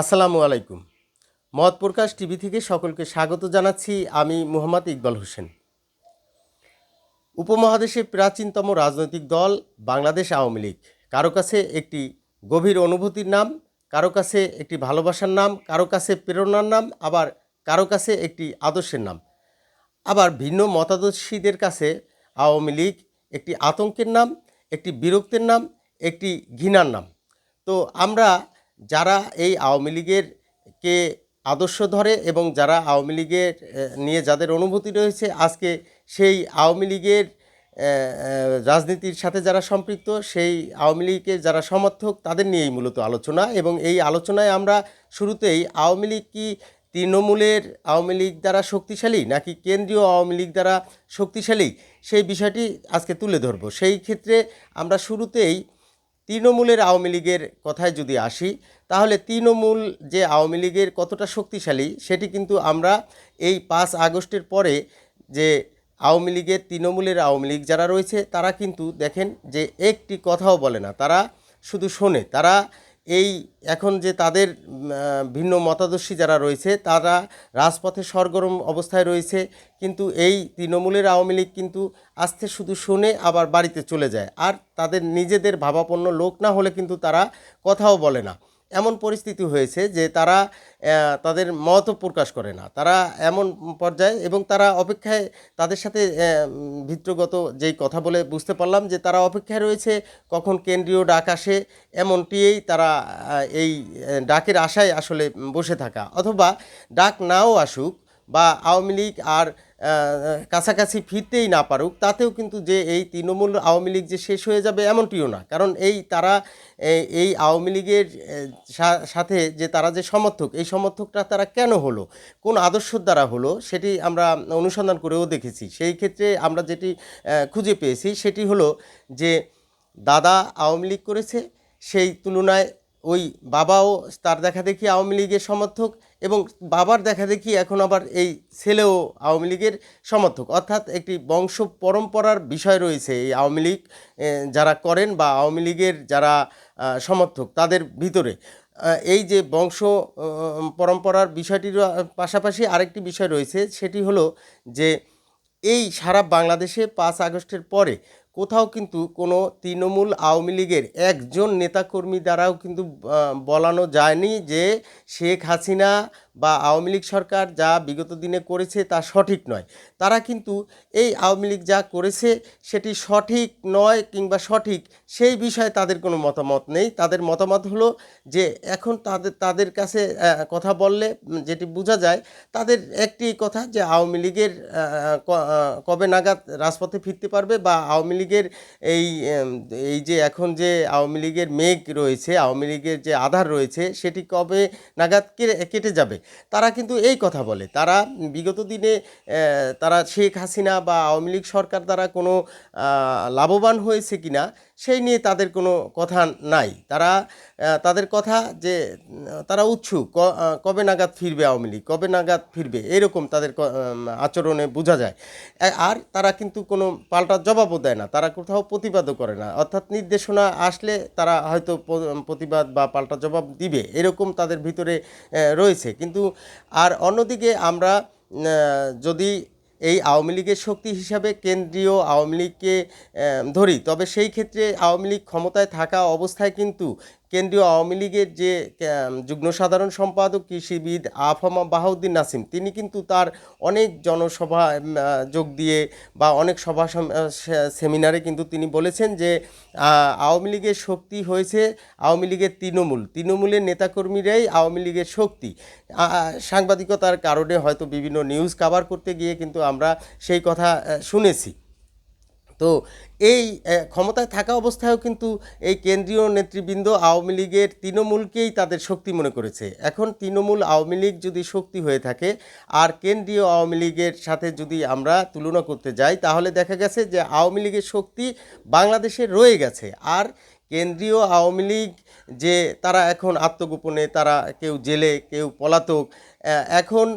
আসসালামু আলাইকুম। মত প্রকাশ টিভি থেকে সকলকে স্বাগত জানাচ্ছি আমি মোহাম্মদ ইকবাল হোসেন। উপমহাদেশের প্রাচীনতম রাজনৈতিক দল বাংলাদেশ আওয়ামী লীগ। কারও কাছে একটি গভীর অনুভূতির নাম, কারও কাছে একটি ভালোবাসার নাম, কারও কাছে প্রেরণার নাম, আবার কারও কাছে একটি আদর্শের নাম। আবার ভিন্ন মতাদর্শীদের কাছে আওয়ামী লীগ একটি আতঙ্কের নাম, একটি বিরক্তের নাম, একটি ঘৃণার নাম। তো আমরা যারা এই আওয়ামী লীগের কে আদর্শ ধরে এবং যারা আওয়ামী লীগের নিয়ে যাদের অনুভূতি রয়েছে, আজকে সেই আওয়ামী লীগের রাজনীতির সাথে যারা সম্পৃক্ত, সেই আওয়ামী লীগের যারা সমর্থক, তাদের নিয়েই মূলত আলোচনা এবং এই আলোচনায় আমরা শুরুতেই আওয়ামী লীগ কি তৃণমূলের আওয়ামী লীগ দ্বারা শক্তিশালী, নাকি কেন্দ্রীয় আওয়ামী লীগ দ্বারা শক্তিশালী? সেই বিষয়টি আজকে তুলে ধরব। সেই ক্ষেত্রে আমরা শুরুতেই তৃণমূলের আওয়ামী লীগের কথায় যদি আসি, তাহলে তৃণমূল যে আওয়ামী লীগের কতটা শক্তিশালী, সেটি কিন্তু আমরা এই পাঁচ আগস্টের পরে যে আওয়ামী লীগের, তৃণমূলের আওয়ামী লীগ যারা রয়েছে, তারা কিন্তু দেখেন যে একটি কথাও বলে না। তারা শুধু শোনে, তারা এই এখন যে তাদের ভিন্ন মতাদর্শী যারা রয়েছে, তারা রাজপথে সরগরম অবস্থায় রয়েছে। কিন্তু এই তৃণমূলের আওয়ামী লীগ কিন্তু আস্তে শুধু শুনে আবার বাড়িতে চলে যায়। আর তাদের নিজেদের ভাবাপন্ন লোক না হলে কিন্তু তারা কথাও বলে না। এমন পরিস্থিতি হয়েছে যে তারা তাদের মতও প্রকাশ করে না। তারা এমন পর্যায়ে এবং তারা অপেক্ষায় তাদের সাথে ভিত্রগত যেই কথা বলে বুঝতে পারলাম যে তারা অপেক্ষায় রয়েছে, কখন কেন্দ্রীয় ডাক আসে, এমনটিই তারা এই ডাকের আশায় আসলে বসে থাকা। অথবা ডাক নাও আসুক বা আওয়ামী লীগ আর কাছাকাছি ফিরতেই না পারুক, তাতেও কিন্তু যে এই তৃণমূল আওয়ামী লীগ যে শেষ হয়ে যাবে এমনটিও না। কারণ এই তারা এই- আওয়ামী লীগের সাথে যে তারা যে সমর্থক, এই সমর্থকটা তারা কেন হলো? কোন আদর্শের দ্বারা হলো? সেটি আমরা অনুসন্ধান করেও দেখেছি। সেই ক্ষেত্রে আমরা যেটি খুঁজে পেয়েছি সেটি হলো যে দাদা আওয়ামী লীগ করেছে, সেই তুলনায় ওই বাবাও তার দেখা দেখি আওয়ামী লীগের সমর্থক এবং বাবার দেখা দেখি এখন আবার এই ছেলেও আওয়ামী লীগের সমর্থক। অর্থাৎ একটি বংশ পরম্পরার বিষয় রয়েছে এই আওয়ামী লীগ যারা করেন বা আওয়ামী লীগের যারা সমর্থক তাদের ভিতরে। এই যে বংশ পরম্পরার বিষয়টির পাশাপাশি আরেকটি বিষয় রয়েছে, সেটি হলো যে এই সারা বাংলাদেশে পাঁচ আগস্টের পরে কোথাও কিন্তু কোনো তৃণমূল আওয়ামী লীগের একজন নেতাকর্মী দ্বারাও কিন্তু বলানো যায়নি যে শেখ হাসিনা বা আওয়ামী লীগ সরকার যা বিগত দিনে করেছে তা সঠিক নয়। তারা কিন্তু এই আওয়ামী লীগ যা করেছে সেটি সঠিক নয় কিংবা সঠিক সেই বিষয়ে তাদের কোনো মতামত নেই। তাদের মতামত হলো যে এখন তাদের তাদের কাছে কথা বললে যেটি বোঝা যায় তাদের একটি কথা যে আওয়ামী লীগের কবে নাগাদ রাজপথে ফিরতে পারবে বা আওয়ামী লীগের এই এই যে এখন যে আওয়ামী লীগের মেঘ রয়েছে, আওয়ামী লীগের যে আধার রয়েছে, সেটি কবে নাগাদ কেটে যাবে? তারা কিন্তু এই কথা বলে। তারা বিগত দিনে তারা শেখ হাসিনা বা আওয়ামী লীগ সরকার দ্বারা কোনো লাভবান হয়েছে কিনা সেই নিয়ে তাদের কোনো কথা নাই। তারা তাদের কথা যে, তারা উৎসুক কবে নাগাদ ফিরবে আওয়ামী লীগ, কবে নাগাদ ফিরবে, এরকম তাদের আচরণে বোঝা যায়। আর তারা কিন্তু কোনো পাল্টা জবাবও দেয় না, তারা কোথাও প্রতিবাদও করে না। অর্থাৎ নির্দেশনা আসলে তারা হয়তো প্রতিবাদ বা পাল্টা জবাব দিবে, এরকম তাদের ভিতরে রয়েছে। কিন্তু, আর অন্যদিকে আমরা যদি এই আওয়ামী লীগের শক্তি হিসাবে কেন্দ্রীয় আওয়ামী লীগকে ধরি। তবে সেই ক্ষেত্রে আওয়ামী লীগ ক্ষমতায় থাকা অবস্থায় কিন্তু কেন্দ্রীয় আওয়ামী লীগের যে যুগ্ম সাধারণ সম্পাদক, কৃষিবিদ আফামা বাহাউদ্দিন নাসিম, তিনি কিন্তু তার অনেক জনসভা যোগ দিয়ে বা অনেক সভা সেমিনারে কিন্তু তিনি বলেছেন যে আওয়ামী লীগের শক্তি হয়েছে আওয়ামী লীগের তৃণমূল। তৃণমূলের নেতাকর্মীরাই আওয়ামী লীগের শক্তি। সাংবাদিকতার কারণে হয়তো বিভিন্ন নিউজ কাভার করতে গিয়ে কিন্তু আমরা সেই কথা শুনেছি। তো এই ক্ষমতায় থাকা অবস্থায়ও কিন্তু এই কেন্দ্রীয় নেতৃবৃন্দ আওয়ামী লীগের তৃণমূলকেই তাদের শক্তি মনে করেছে। এখন তৃণমূল আওয়ামী লীগ যদি শক্তি হয়ে থাকে আর কেন্দ্রীয় আওয়ামী লীগের সাথে যদি আমরা তুলনা করতে যাই, তাহলে দেখা গেছে যে আওয়ামী লীগের শক্তি বাংলাদেশে রয়ে গেছে। আর কেন্দ্রীয় আওয়ামী লীগ যে তারা এখন আত্মগোপনে, তারা কেউ জেলে, কেউ পলাতক এখন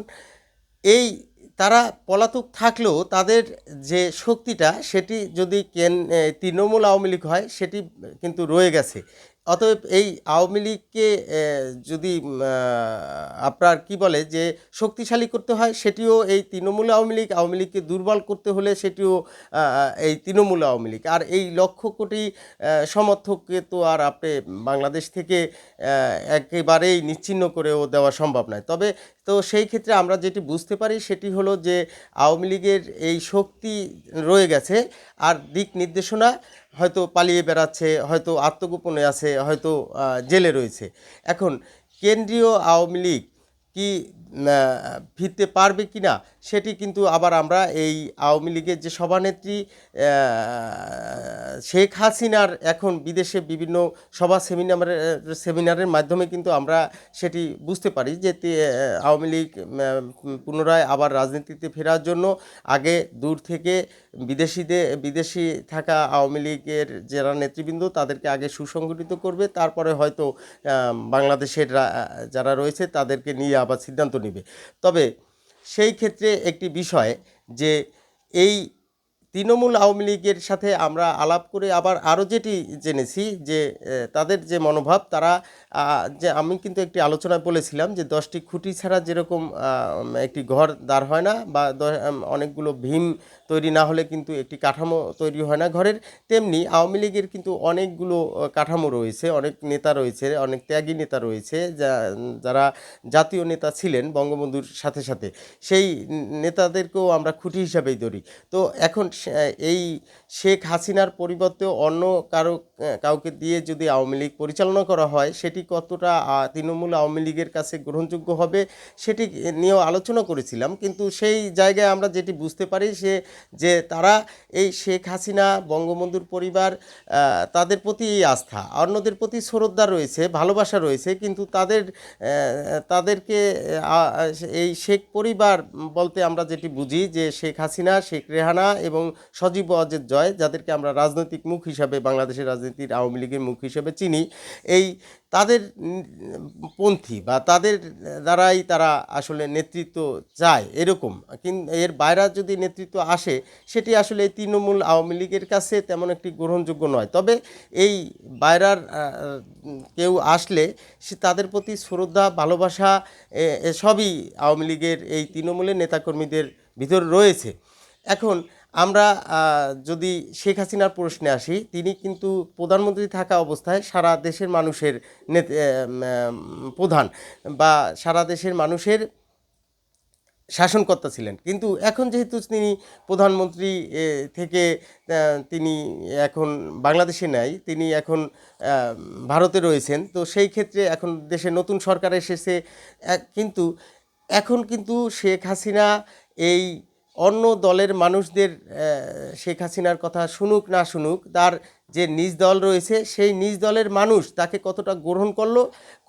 এই তারা পলাতক থাকলেও তাদের যে শক্তিটা, সেটি যদি কেন তৃণমূল আওয়ামী লীগ হয়, সেটি কিন্তু রয়ে গেছে। অতএব এই আওয়ামী লীগকে যদি আপনার কি বলে যে শক্তিশালী করতে হয়, সেটিও এই তৃণমূল আওয়ামী লীগ, আওয়ামী লীগকে দুর্বল করতে হলে সেটিও এই তৃণমূল আওয়ামী লীগ। আর এই লক্ষ কোটি সমর্থককে তো আর আপনি বাংলাদেশ থেকে একেবারেই নিচ্ছিন্ন করেও দেওয়া সম্ভব নয়। তবে তো সেই ক্ষেত্রে আমরা যেটি বুঝতে পারি, সেটি হলো যে আওয়ামী লীগের এই শক্তি রয়ে গেছে। আর দিক নির্দেশনা হয়তো পালিয়ে বেড়াচ্ছে, হয়তো আত্মগোপনে আছে, হয়তো জেলে রয়েছে। এখন কেন্দ্রীয় আওয়ামী লীগ কি ফিরতে পারবে কি না, সেটি কিন্তু আবার আমরা এই আওয়ামী লীগের যে সভানেত্রী শেখ হাসিনার এখন বিদেশে বিভিন্ন সভা সেমিনারের সেমিনারের মাধ্যমে কিন্তু আমরা সেটি বুঝতে পারি যে আওয়ামী লীগ পুনরায় আবার রাজনীতিতে ফেরার জন্য আগে দূর থেকে বিদেশিদের বিদেশি থাকা আওয়ামী লীগের যারা নেতৃবৃন্দ তাদেরকে আগে সুসংগঠিত করবে, তারপরে হয়তো বাংলাদেশের যারা রয়েছে তাদেরকে নিয়ে আবার সিদ্ধান্ত নেবে। তবে সেই ক্ষেত্রে একটি বিষয় যে এই তৃণমূল আওয়ামী লীগের সাথে আমরা আলাপ করে আবার আরও যেটি জেনেছি যে তাদের যে মনোভাব, তারা যে আমি কিন্তু একটি আলোচনায় বলেছিলাম যে, দশটি খুঁটি ছাড়া যেরকম একটি ঘর দাঁড় হয় না বা অনেকগুলো ভীম তৈরি না হলে কিন্তু একটি কাঠামো তৈরি হয় না ঘরের, তেমনি আওয়ামী লীগের কিন্তু অনেকগুলো কাঠামো রয়েছে, অনেক নেতা রয়েছে, অনেক ত্যাগী নেতা রয়েছে, যা, যারা জাতীয় নেতা ছিলেন বঙ্গবন্ধুর সাথে সাথে। সেই নেতাদেরকেও আমরা খুঁটি হিসাবেই ধরি। তো এখন এই শেখ হাসিনার পরিবর্তে অন্য কারও কাউকে দিয়ে যদি আওয়ামী লীগ পরিচালনা করা হয়, সেটি কতটা তৃণমূল আওয়ামী লীগের কাছে গ্রহণযোগ্য হবে সেটি নিয়েও আলোচনা করেছিলাম। কিন্তু সেই জায়গায় আমরা যেটি বুঝতে পারি সে, যে তারা এই শেখ হাসিনা, বঙ্গবন্ধুর পরিবার তাদের প্রতি এই আস্থা, অন্যদের প্রতি শ্রদ্ধা রয়েছে, ভালোবাসা রয়েছে, কিন্তু তাদের তাদেরকে এই শেখ পরিবার বলতে আমরা যেটি বুঝি যে শেখ হাসিনা, শেখ রেহানা এবং সজীব অজের জয়, যাদেরকে আমরা রাজনৈতিক মুখ হিসাবে, বাংলাদেশের রাজনীতির আওয়ামী লীগের মুখ হিসাবে চিনি। এই তাদের পন্থী বা তাদের দ্বারাই তারা আসলে নেতৃত্ব চায়, এরকম। কিন্তু এর বাইরে যদি নেতৃত্ব আসে, সেটি আসলে এই তৃণমূল আওয়ামী লীগের কাছে তেমন একটি গ্রহণযোগ্য নয়। তবে এই বাইরার কেউ আসলে সে তাদের প্রতি শ্রদ্ধা, ভালোবাসা সবই আওয়ামী লীগের এই তৃণমূলের নেতাকর্মীদের ভিতর রয়েছে। এখন আমরা যদি শেখ হাসিনার প্রশ্নে আসি, তিনি কিন্তু প্রধানমন্ত্রী থাকা অবস্থায় সারা দেশের মানুষের প্রধান বা সারা দেশের মানুষের শাসনকর্তা ছিলেন। কিন্তু এখন যেহেতু তিনি প্রধানমন্ত্রী থেকে তিনি এখন বাংলাদেশে নাই, তিনি এখন ভারতে রয়েছেন, তো সেই ক্ষেত্রে এখন দেশে নতুন সরকার এসেছে কিন্তু এখন কিন্তু শেখ হাসিনা এই অন্য দলের মানুষদের শেখ হাসিনার কথা শুনুক না শুনুক তার যে নিজ দল রয়েছে, সেই নিজ দলের মানুষ তাকে কতটা গ্রহণ করল,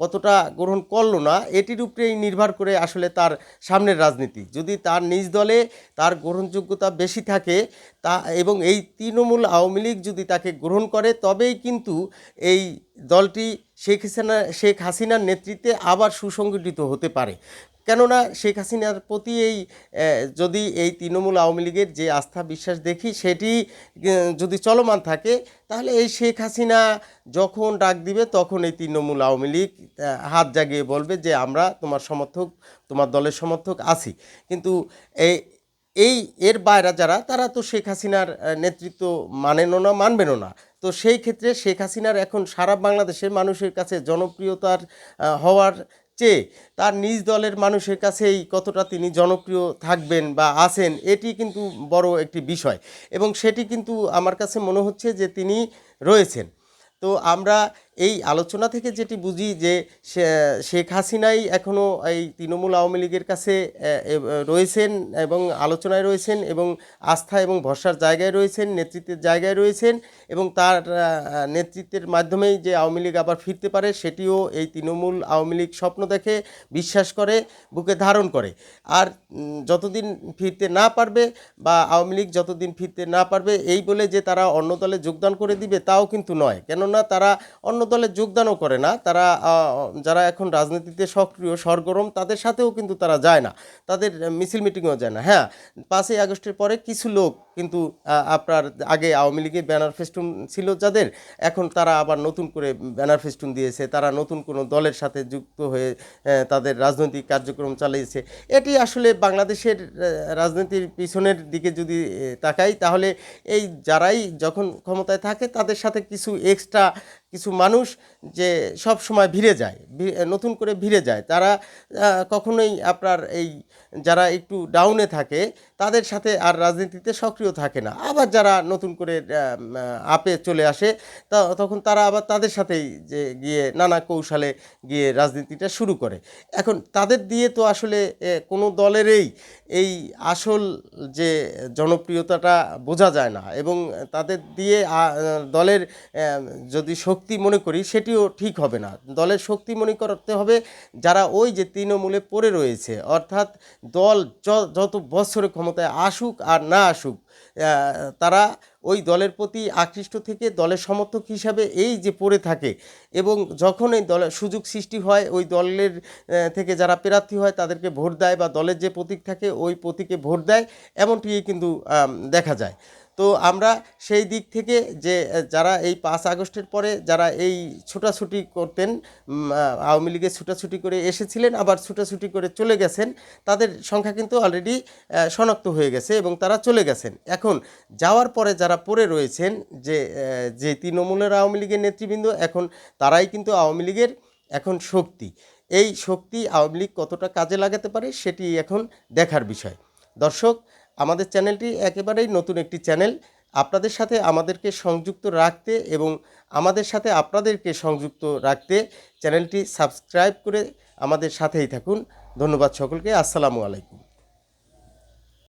কতটা গ্রহণ করল না, এটির উপরেই নির্ভর করে আসলে তার সামনের রাজনীতি। যদি তার নিজ দলে তার গ্রহণযোগ্যতা বেশি থাকে, তা এবং এই তৃণমূল আওয়ামী লীগ যদি তাকে গ্রহণ করে, তবেই কিন্তু এই দলটি শেখ হাসিনা, শেখ হাসিনার নেতৃত্বে আবার সুসংগঠিত হতে পারে। কেননা শেখ হাসিনার প্রতি এই যদি এই তৃণমূল আওয়ামী লীগের যে আস্থা, বিশ্বাস দেখি, সেটি যদি চলমান থাকে তাহলে এই শেখ হাসিনা যখন ডাক দিবে, তখন এই তৃণমূল আওয়ামী লীগ হাত জাগিয়ে বলবে যে আমরা তোমার সমর্থক, তোমার দলের সমর্থক আছি। কিন্তু এই এই এর বাইরা যারা, তারা তো শেখ হাসিনার নেতৃত্ব মানেনও না, মানবেনও না। তো সেই ক্ষেত্রে শেখ হাসিনার এখন সারা বাংলাদেশের মানুষের কাছে জনপ্রিয়তার হওয়ার চেয়ে তার নিজ দলের মানুষের কাছেই কতটা তিনি জনপ্রিয় থাকবেন বা আছেন, এটি কিন্তু বড় একটি বিষয়। এবং সেটি কিন্তু আমার কাছে মনে হচ্ছে যে তিনি রয়েছেন। তো আমরা এই আলোচনা থেকে যেটি বুঝি যে শেখ হাসিনাই এখনও এই তৃণমূল আওয়ামী লীগের কাছে রয়েছেন এবং আলোচনায় রয়েছেন এবং আস্থা এবং ভরসার জায়গায় রয়েছেন, নেতৃত্বের জায়গায় রয়েছেন এবং তার নেতৃত্বের মাধ্যমেই যে আওয়ামী লীগ আবার ফিরতে পারে সেটিও এই তৃণমূল আওয়ামী লীগ স্বপ্ন দেখে, বিশ্বাস করে, বুকে ধারণ করে। আর যতদিন ফিরতে না পারবে বা আওয়ামী লীগ যতদিন ফিরতে না পারবে, এই বলে যে তারা অন্য দলে যোগদান করে দিবে তাও কিন্তু নয়। কেননা তারা অন্য দলে যোগদানও করে না। তারা যারা এখন রাজনীতিতে সক্রিয়, সরগরম, তাদের সাথেও কিন্তু তারা যায় না। তাদের মিছিল মিটিংও যায় না। হ্যাঁ পাঁচই আগস্টের পরে কিছু লোক কিন্তু আপনার আগে আওয়ামী লীগের ব্যানার ফেস্টুন ছিল যাদের, এখন তারা আবার নতুন করে ব্যানার ফেস্টুন দিয়েছে, তারা নতুন কোনো দলের সাথে যুক্ত হয়ে তাদের রাজনৈতিক কার্যক্রম চালিয়েছে। এটি আসলে বাংলাদেশের রাজনীতির পিছনের দিকে যদি তাকাই, তাহলে এই যারাই যখন ক্ষমতায় থাকে, তাদের সাথে কিছু এক্সট্রা কিছু মানুষ যে সব সময় ভিড়ে যায় নতুন করে ভিড়ে যায়। তারা কখনোই আপনার এই যারা একটু ডাউনে থাকে, তাদের সাথে আর রাজনীতিতে সক্রিয় থাকে না। আবার যারা নতুন করে আপে চলে আসে, তা, তখন তারা আবার তাদের সাথেই যে গিয়ে নানা কৌশলে গিয়ে রাজনীতিটা শুরু করে। এখন তাদের দিয়ে তো আসলে কোনো দলেরই এই আসল যে জনপ্রিয়তাটা বোঝা যায় না। এবং তাদের দিয়ে দলের যদি শক্তি মনে করি, সেটিও ঠিক হবে না। দলের শক্তি মনে করতে হবে, যারা ওই যে তৃণমূলে পড়ে রয়েছে, অর্থাৎ দল যত বছরে ক্ষমতায় আসুক আর না আসুক তারা ওই দলের প্রতি আকৃষ্ট থেকে দলের সমর্থক হিসাবে এই যে পড়ে থাকে এবং যখন এই দলের সুযোগ সৃষ্টি হয়, ওই দলের থেকে যারা প্রার্থী হয় তাদেরকে ভোট দেয় বা দলের যে প্রতীক থাকে ওই প্রতীকে ভোট দেয় এমনটি কিন্তু দেখা যায়। তো আমরা সেই দিক থেকে যে, যারা এই পাঁচ আগস্টের পরে যারা এই ছোটাছুটি করতেন আওয়ামী লীগের ছুটাছুটি করে এসেছিলেন, আবার ছুটাছুটি করে চলে গেছেন, তাদের সংখ্যা কিন্তু অলরেডি শনাক্ত হয়ে গেছে এবং তারা চলে গেছেন। এখন যাওয়ার পরে যারা পড়ে রয়েছেন যে যে তৃণমূলের আওয়ামী লীগের নেতৃবৃন্দ, এখন তারাই কিন্তু আওয়ামী লীগের এখন শক্তি। এই শক্তি আওয়ামী লীগ কতটা কাজে লাগাতে পারে, সেটি এখন দেখার বিষয়। দর্শক আমাদের চ্যানেলটি একেবারেই নতুন একটি চ্যানেল। আপনাদের সাথে আমাদেরকে সংযুক্ত রাখতে এবং আমাদের সাথে আপনাদেরকে সংযুক্ত রাখতে চ্যানেলটি সাবস্ক্রাইব করে আমাদের সাথেই থাকুন। ধন্যবাদ সকলকে। আসসালামু আলাইকুম।